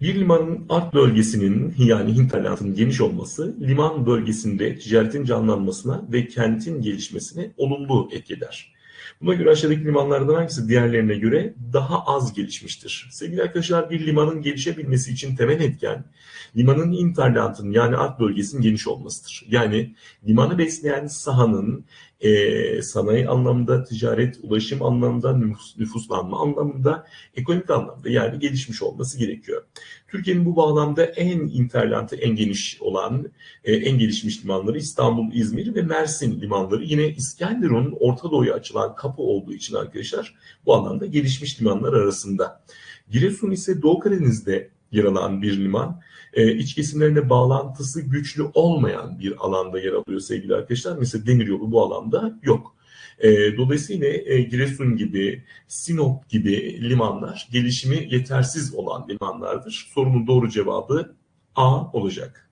Bir limanın art bölgesinin yani hinterlandın geniş olması liman bölgesinde ticaretin canlanmasına ve kentin gelişmesine olumlu etki eder. Buna göre aşağıdaki limanlardan hangisi diğerlerine göre daha az gelişmiştir? Sevgili arkadaşlar bir limanın gelişebilmesi için temel etken limanın interlandın yani art bölgesinin geniş olmasıdır. Yani limanı besleyen sahanın e, sanayi anlamda, ticaret, ulaşım anlamda, nüfus, nüfuslanma anlamında, ekonomik anlamda yani gelişmiş olması gerekiyor. Türkiye'nin bu bağlamda en interlantı, en geniş olan, e, en gelişmiş limanları İstanbul, İzmir ve Mersin limanları. Yine İskenderun Orta Doğu'ya açılan kapı olduğu için arkadaşlar bu anlamda gelişmiş limanlar arasında. Giresun ise Doğu Karadeniz'de yer alan bir liman. E, iç kesimlerine bağlantısı güçlü olmayan bir alanda yer alıyor sevgili arkadaşlar. Mesela demiryolu bu alanda yok. E, dolayısıyla e, Giresun gibi, Sinop gibi limanlar gelişimi yetersiz olan limanlardır. Sorunun doğru cevabı A olacak.